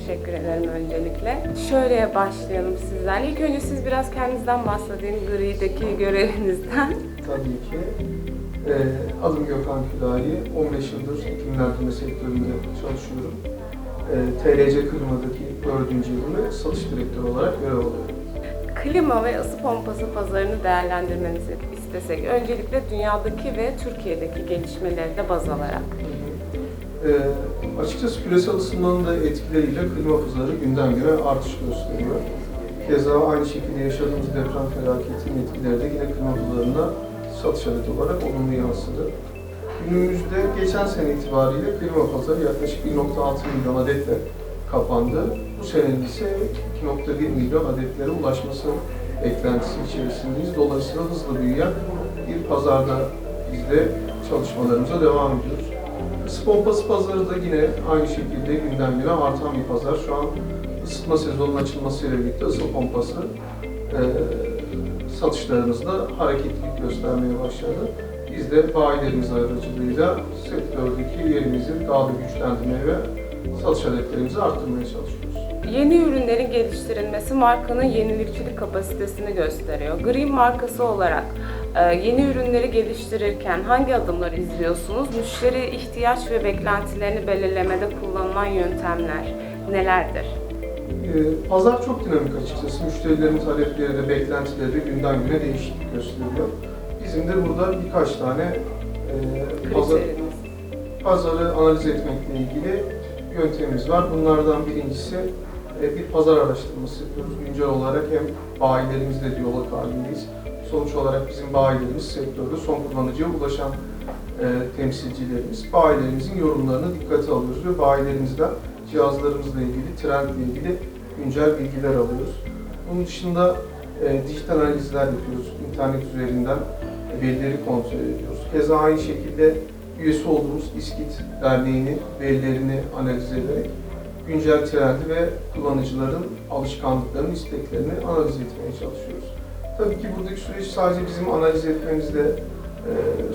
teşekkür ederim öncelikle. Şöyle başlayalım sizlerle. İlk önce siz biraz kendinizden bahsedin, Gri'deki görevinizden. Tabii ki. Ee, adım Gökhan Külahi. 15 yıldır iklimlendirme sektöründe çalışıyorum. Ee, TRC Klima'daki 4. yılını satış direktörü olarak görev alıyorum. Klima ve ısı pompası pazarını değerlendirmenizi istesek, öncelikle dünyadaki ve Türkiye'deki gelişmeleri de baz alarak. Ee, açıkçası küresel ısınmanın da etkileriyle klima pazarı günden güne artış gösteriyor. Keza aynı şekilde yaşadığımız deprem felaketinin etkileri de yine klima pazarına satış adeti olarak olumlu yansıdı. Günümüzde geçen sene itibariyle klima pazarı yaklaşık 1.6 milyon adetle kapandı. Bu sene ise 2.1 milyon adetlere ulaşması beklentisi içerisindeyiz. Dolayısıyla hızlı büyüyen bir pazarda biz de çalışmalarımıza devam ediyoruz. Isı pompası pazarı da yine aynı şekilde günden güne artan bir pazar. Şu an ısıtma sezonunun açılmasıyla birlikte ısı pompası e, satışlarımızda hareketlilik göstermeye başladı. Biz de bayilerimiz aracılığıyla sektördeki yerimizi daha da güçlendirmeye ve satış adetlerimizi arttırmaya çalışıyoruz. Yeni ürünlerin geliştirilmesi markanın yenilikçilik kapasitesini gösteriyor. Green markası olarak yeni ürünleri geliştirirken hangi adımları izliyorsunuz? Müşteri ihtiyaç ve beklentilerini belirlemede kullanılan yöntemler nelerdir? Ee, Pazar çok dinamik açıkçası. Müşterilerin talepleri de beklentileri de günden güne değişiklik gösteriyor. Bizim de burada birkaç tane e, pazar, pazarı analiz etmekle ilgili yöntemimiz var. Bunlardan birincisi e, bir pazar araştırması yapıyoruz. Güncel olarak hem bayilerimizle diyalog halindeyiz. Sonuç olarak bizim bayilerimiz sektörde son kullanıcıya ulaşan e, temsilcilerimiz. Bayilerimizin yorumlarını dikkate alıyoruz ve bayilerimizden cihazlarımızla ilgili, trendle ilgili güncel bilgiler alıyoruz. Bunun dışında e, dijital analizler yapıyoruz. İnternet üzerinden verileri kontrol ediyoruz. Keza aynı şekilde üyesi olduğumuz İSKİT Derneği'nin verilerini analiz ederek güncel trendi ve kullanıcıların alışkanlıklarını, isteklerini analiz etmeye çalışıyoruz. Tabii ki buradaki süreç sadece bizim analiz etmemizle e,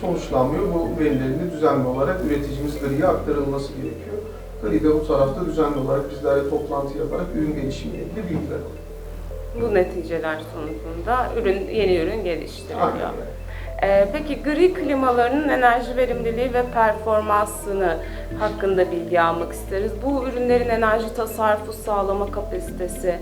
sonuçlanmıyor. Bu verilerin de düzenli olarak üreticimiz GRI'ye aktarılması gerekiyor. GRI de bu tarafta düzenli olarak bizlerle toplantı yaparak ürün gelişimiyle ilgili bilgiler alıyor. Bu neticeler sonucunda ürün yeni ürün geliştiriliyor. Aynen. Ee, peki gri klimalarının enerji verimliliği ve performansını hakkında bilgi almak isteriz. Bu ürünlerin enerji tasarrufu sağlama kapasitesi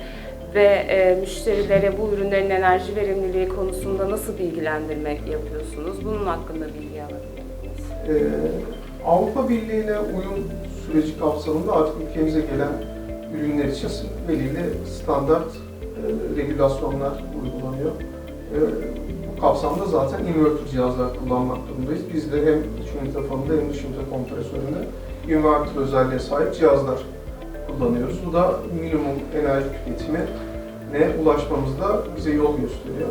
ve e, müşterilere bu ürünlerin enerji verimliliği konusunda nasıl bilgilendirme yapıyorsunuz? Bunun hakkında bilgi alabilir miyiz? Ee, Avrupa Birliği'ne uyum süreci kapsamında artık ülkemize gelen ürünler için belirli standart e, regülasyonlar uygulanıyor. E, bu kapsamda zaten inverter cihazlar kullanmak durumundayız. Biz de hem iç ünite fanında hem dış ünite kompresöründe inverter özelliğe sahip cihazlar kullanıyoruz. Bu da minimum enerji tüketimi ne ulaşmamızda bize yol gösteriyor.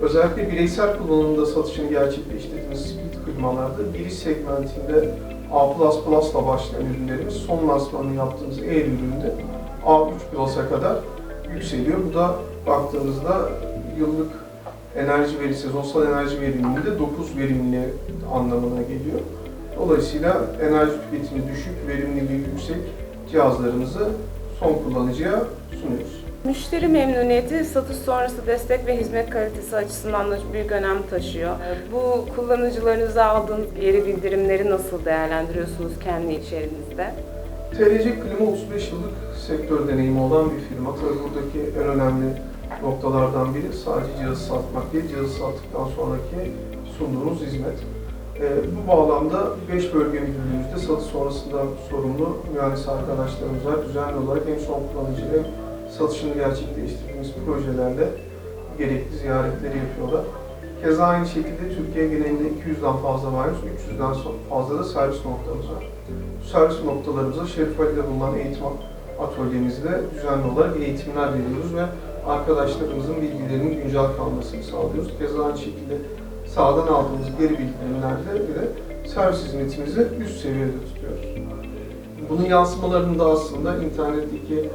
Özellikle bireysel kullanımda satışını gerçekleştirdiğimiz split klimalarda giriş segmentinde A++ ile başlayan ürünlerimiz son lansmanını yaptığımız E üründe A3 Plus'a kadar yükseliyor. Bu da baktığımızda yıllık enerji verisi, sezonsal enerji verimliliğinde 9 verimli anlamına geliyor. Dolayısıyla enerji tüketimi düşük, verimliliği yüksek cihazlarımızı son kullanıcıya sunuyoruz. Müşteri memnuniyeti satış sonrası destek ve hizmet kalitesi açısından da büyük önem taşıyor. Bu kullanıcılarınıza aldığınız geri bildirimleri nasıl değerlendiriyorsunuz kendi içerinizde? TRC Klima 35 yıllık sektör deneyimi olan bir firma. Tabii buradaki en önemli noktalardan biri sadece cihazı satmak değil, cihazı sattıktan sonraki sunduğumuz hizmet. Ee, bu bağlamda 5 bölge müdürlüğümüzde satış sonrasında sorumlu mühendis arkadaşlarımız var. Düzenli olarak hem son kullanıcı hem satışını gerçekleştirdiğimiz projelerle gerekli ziyaretleri yapıyorlar. Keza aynı şekilde Türkiye genelinde 200'den fazla maymus, 300'den fazla da servis noktamız var. Bu servis noktalarımıza Şerif Ali'de bulunan eğitim atölyemizde düzenli olarak eğitimler veriyoruz ve arkadaşlarımızın bilgilerinin güncel kalmasını sağlıyoruz. Keza aynı şekilde sağdan aldığımız geri bildirimlerde de servis hizmetimizi üst seviyede tutuyoruz. Bunun yansımalarını da aslında internetteki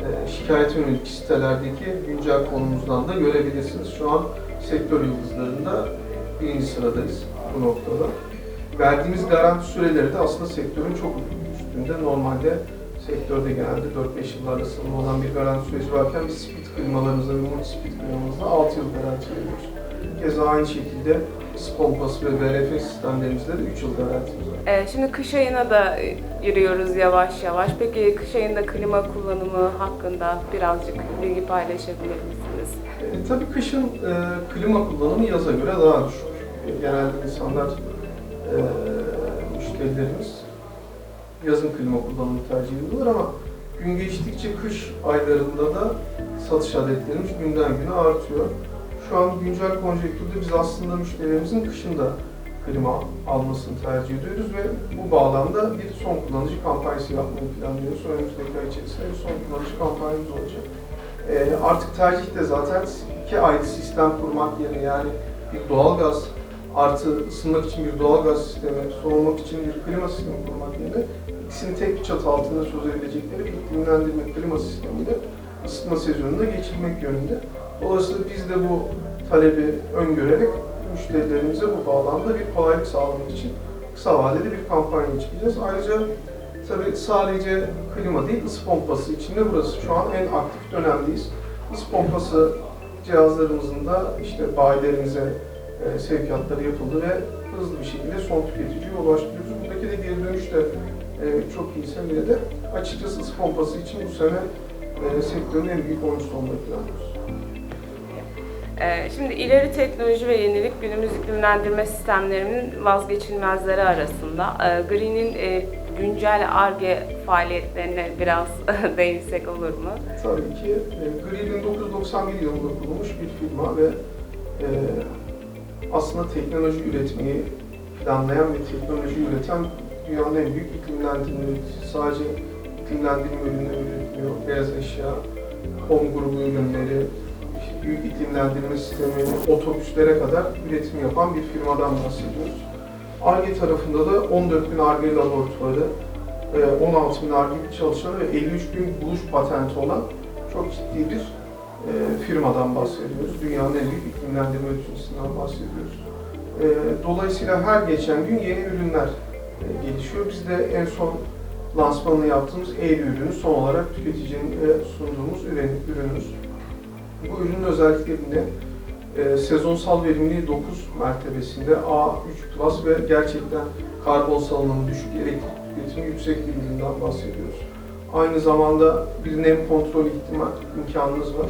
e, şikayet yönelik sitelerdeki güncel konumuzdan da görebilirsiniz. Şu an sektör yıldızlarında birinci sıradayız bu noktada. Verdiğimiz garanti süreleri de aslında sektörün çok üstünde. Normalde sektörde genelde 4-5 yıl arasında olan bir garanti süreci varken biz split klimalarımızda ve multi split klimamızda 6 yıl garanti veriyoruz. Keza aynı şekilde ısı pompası ve VRF sistemlerimizde de 3 yıl garantimiz var. Ee, şimdi kış ayına da giriyoruz yavaş yavaş. Peki kış ayında klima kullanımı hakkında birazcık bilgi paylaşabilir misiniz? E, tabii kışın e, klima kullanımı yaza göre daha düşük. Genelde insanlar, e, müşterilerimiz yazın klima kullanımını tercih ediyorlar ama gün geçtikçe kış aylarında da satış adetlerimiz günden güne artıyor. Şu an güncel konjektürde biz aslında müşterilerimizin kışında klima almasını tercih ediyoruz ve bu bağlamda bir son kullanıcı kampanyası yapmayı planlıyoruz. Önümüzdeki ay içerisinde bir son kullanıcı kampanyamız olacak. Ee, artık tercih de zaten iki ayrı sistem kurmak yerine yani bir doğalgaz artı ısınmak için bir doğalgaz sistemi, soğumak için bir klima sistemi kurmak yerine ikisini tek bir çatı altında çözebilecekleri bir iklimlendirme klima sistemiyle ısıtma sezonunda geçirmek yönünde. Dolayısıyla biz de bu talebi öngörerek müşterilerimize bu bağlamda bir kolaylık sağlamak için kısa vadeli bir kampanya çıkacağız. Ayrıca tabii sadece klima değil, ısı pompası için de burası şu an en aktif dönemdeyiz. Isı pompası cihazlarımızın da işte bayilerimize e, sevkiyatları yapıldı ve hızlı bir şekilde son tüketiciye ulaştırıyoruz. Buradaki de geri dönüş de e, çok iyi seviyede. Açıkçası ısı pompası için bu sene e, sektörün en büyük oyuncusu olmayı planlıyoruz. Ee, Şimdi ileri teknoloji ve yenilik günümüz iklimlendirme sistemlerinin vazgeçilmezleri arasında. Ee, Green'in e, güncel ARGE faaliyetlerine biraz değinsek olur mu? Tabii ki e, Gree 1991 yılında kurulmuş bir firma ve e, aslında teknoloji üretmeyi planlayan ve teknoloji üreten dünyanın en büyük iklimlendirme. Sadece iklimlendirme ürünleri üretmiyor, beyaz eşya, home grubu ürünleri, büyük iklimlendirme sistemi, otobüslere kadar üretim yapan bir firmadan bahsediyoruz. ARGE tarafında da 14 bin ARGE laboratuvarı, e, 16 bin ARGE çalışanı ve 53 bin buluş patenti olan çok ciddi bir e, firmadan bahsediyoruz. Dünyanın en büyük iklimlendirme üreticisinden bahsediyoruz. E, Dolayısıyla her geçen gün yeni ürünler e, gelişiyor. Biz de en son lansmanını yaptığımız Eylül ürünü son olarak tüketicinin e, sunduğumuz ürün, ürünümüz. Bu ürünün özelliklerinde e, sezonsal verimliliği 9 mertebesinde A3 Plus ve gerçekten karbon salınımı düşük, elektrik tüketimi yüksek bir üründen bahsediyoruz. Aynı zamanda bir nem kontrol ihtimal imkanımız var.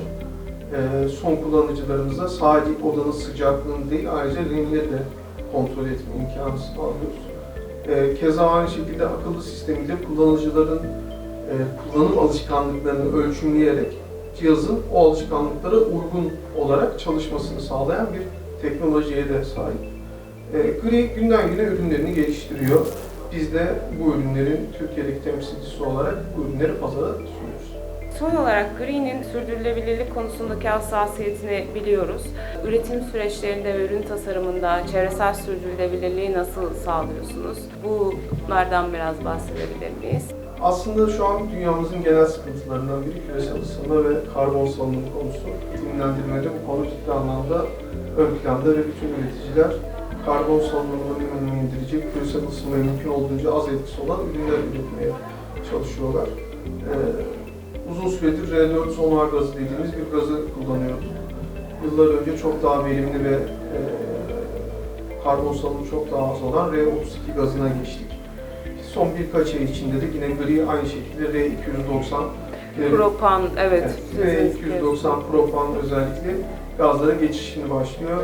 E, son kullanıcılarımıza sadece odanın sıcaklığını değil ayrıca rengleri de kontrol etme imkanı sağlıyoruz. E, keza aynı şekilde akıllı sistemiyle kullanıcıların e, kullanım alışkanlıklarını ölçümleyerek cihazın o alışkanlıklara uygun olarak çalışmasını sağlayan bir teknolojiye de sahip. E, Gri günden güne ürünlerini geliştiriyor. Biz de bu ürünlerin Türkiye'deki temsilcisi olarak bu ürünleri pazara sunuyoruz. Son olarak Green'in sürdürülebilirlik konusundaki hassasiyetini biliyoruz. Üretim süreçlerinde ve ürün tasarımında çevresel sürdürülebilirliği nasıl sağlıyorsunuz? Bunlardan biraz bahsedebilir miyiz? Aslında şu an dünyamızın genel sıkıntılarından biri küresel ısınma ve karbon salınımı konusu. İklimlendirmede bu konu ciddi anlamda ön planda ve bütün üreticiler karbon salınımını minimuma indirecek, küresel ısınmaya mümkün olduğunca az etkisi olan ürünler üretmeye çalışıyorlar. Ee, uzun süredir R410A gazı dediğimiz bir gazı kullanıyoruz. Yıllar önce çok daha verimli ve e, karbon salınımı çok daha az olan R32 gazına geçtik. Son birkaç ay içinde de yine gri aynı şekilde R290 e, Propan, evet. Evet, sizin- R290 propan özellikle gazlara geçişini başlıyor.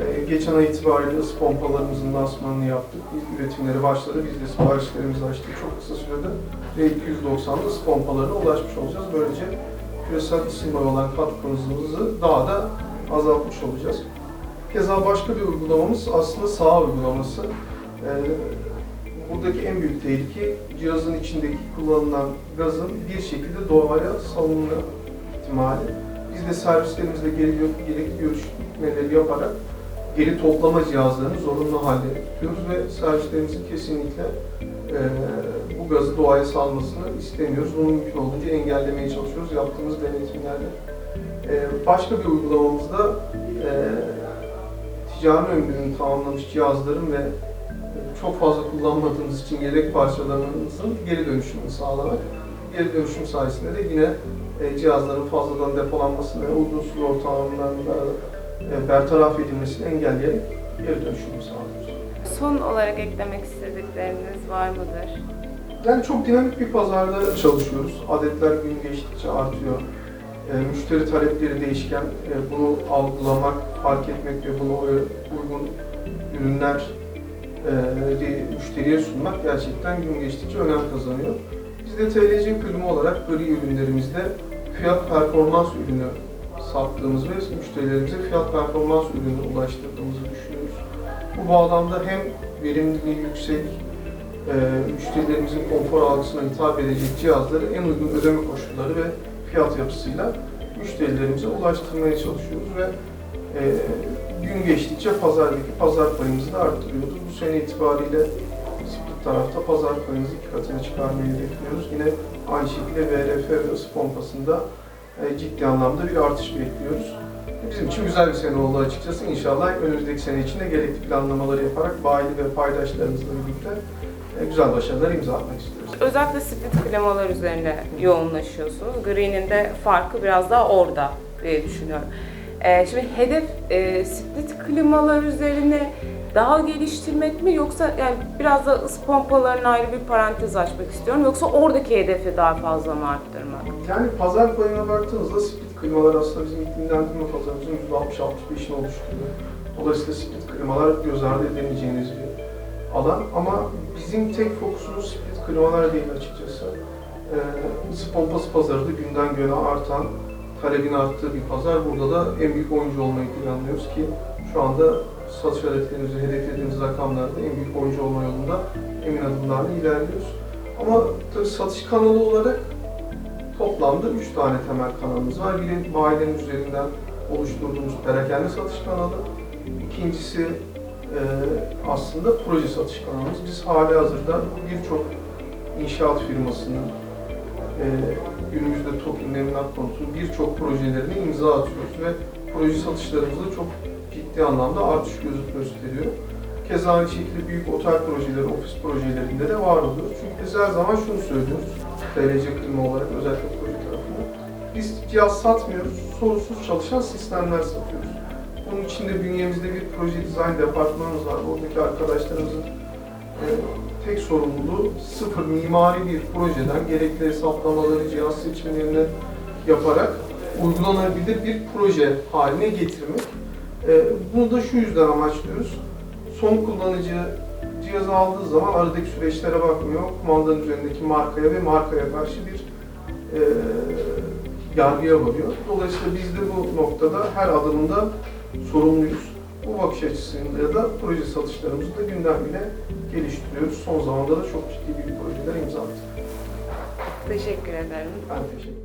Ee, geçen ay itibariyle ısı pompalarımızın lansmanını yaptık. Üretimleri başladı. Biz de siparişlerimizi açtık. Çok kısa sürede R290'da ısı pompalarına ulaşmış olacağız. Böylece küresel ısınmaya olan katkımızı daha da azaltmış olacağız. Keza başka bir uygulamamız aslında sağ uygulaması. Ee, buradaki en büyük tehlike cihazın içindeki kullanılan gazın bir şekilde doğaya salınma ihtimali. Biz de servislerimizde gerekli görüşmeleri yaparak geri toplama cihazlarını zorunlu halde tutuyoruz ve servislerimizin kesinlikle e, bu gazı doğaya salmasını istemiyoruz. Bunu mümkün olduğunca engellemeye çalışıyoruz yaptığımız denetimlerle. E, başka bir uygulamamızda e, ticari ömrünü tamamlamış cihazların ve çok fazla kullanmadığımız için yedek parçalarımızın geri dönüşümünü sağlamak. geri dönüşüm sayesinde de yine e, cihazların fazladan depolanmasını ve uygun su ortamlarında e, bertaraf edilmesini engelleyerek geri dönüşümü sağlıyoruz. Son olarak eklemek istedikleriniz var mıdır? Yani çok dinamik bir pazarda çalışıyoruz. Adetler gün geçtikçe artıyor. E, müşteri talepleri değişken. E, bunu algılamak, fark etmek ve bunu e, uygun ürünler e, de müşteriye sunmak gerçekten gün geçtikçe önem kazanıyor. Biz de TLC Kulübü olarak gri ürünlerimizde fiyat performans ürünü sattığımız ve müşterilerimize fiyat performans ürünü ulaştırdığımızı düşünüyoruz. Bu bağlamda hem verimliliği yüksek, e, müşterilerimizin konfor algısına hitap edecek cihazları en uygun ödeme koşulları ve fiyat yapısıyla müşterilerimize ulaştırmaya çalışıyoruz ve e, gün geçtikçe pazardaki pazar payımızı da arttırıyoruz. Bu sene itibariyle split tarafta pazar payımızı iki katına çıkarmayı bekliyoruz. Yine aynı şekilde VRF ve ısı pompasında e, ciddi anlamda bir artış bekliyoruz. Bizim için güzel bir sene oldu açıkçası. İnşallah önümüzdeki sene içinde gerekli planlamaları yaparak bayili ve paydaşlarımızla birlikte e, güzel başarılar imza atmak istiyoruz. Özellikle split klimalar üzerine yoğunlaşıyorsunuz. Green'in de farkı biraz daha orada diye düşünüyorum. Ee, şimdi hedef e, split klimalar üzerine daha geliştirmek mi yoksa yani biraz da ısı pompalarına ayrı bir parantez açmak istiyorum yoksa oradaki hedefi daha fazla mı arttırmak? Yani pazar payına baktığınızda split klimalar aslında bizim iklimlendirme pazarımızın %60-65'ini oluşturuyor. Dolayısıyla split klimalar göz ardı edemeyeceğiniz bir alan. Ama bizim tek fokusumuz split klimalar değil açıkçası. Ee, ısı pompası pazarı da günden güne artan, talebin arttığı bir pazar. Burada da en büyük oyuncu olmayı planlıyoruz ki şu anda satış hedeflerimizi, hedeflediğimiz rakamlarda en büyük oyuncu olma yolunda emin adımlarla ilerliyoruz. Ama tabii satış kanalı olarak Toplamda 3 tane temel kanalımız var. Biri bayilerin üzerinden oluşturduğumuz perakende satış kanalı. İkincisi e, aslında proje satış kanalımız. Biz hali hazırda birçok inşaat firmasının e, günümüzde TOKİ'nin emlak konusunun birçok projelerine imza atıyoruz ve proje satışlarımızda çok ciddi anlamda artış gösteriyor. Keza aynı şekilde büyük otel projeleri, ofis projelerinde de var oluyoruz. Çünkü biz her zaman şunu söylüyoruz, TLC klima olarak özellikle proje tarafında. Biz cihaz satmıyoruz, sorunsuz çalışan sistemler satıyoruz. Bunun içinde bünyemizde bir proje dizayn departmanımız var. Oradaki arkadaşlarımızın e, tek sorumluluğu sıfır mimari bir projeden gerekli hesaplamaları, cihaz seçimlerini yaparak uygulanabilir bir proje haline getirmek. E, bunu da şu yüzden amaçlıyoruz son kullanıcı cihazı aldığı zaman aradaki süreçlere bakmıyor. Kumandanın üzerindeki markaya ve markaya karşı bir e, yargıya varıyor. Dolayısıyla biz de bu noktada her adımında sorumluyuz. Bu bakış açısıyla da proje satışlarımızı da günden güne geliştiriyoruz. Son zamanda da çok ciddi büyük projeler imza attık. Teşekkür ederim. Ben teşekkür ederim.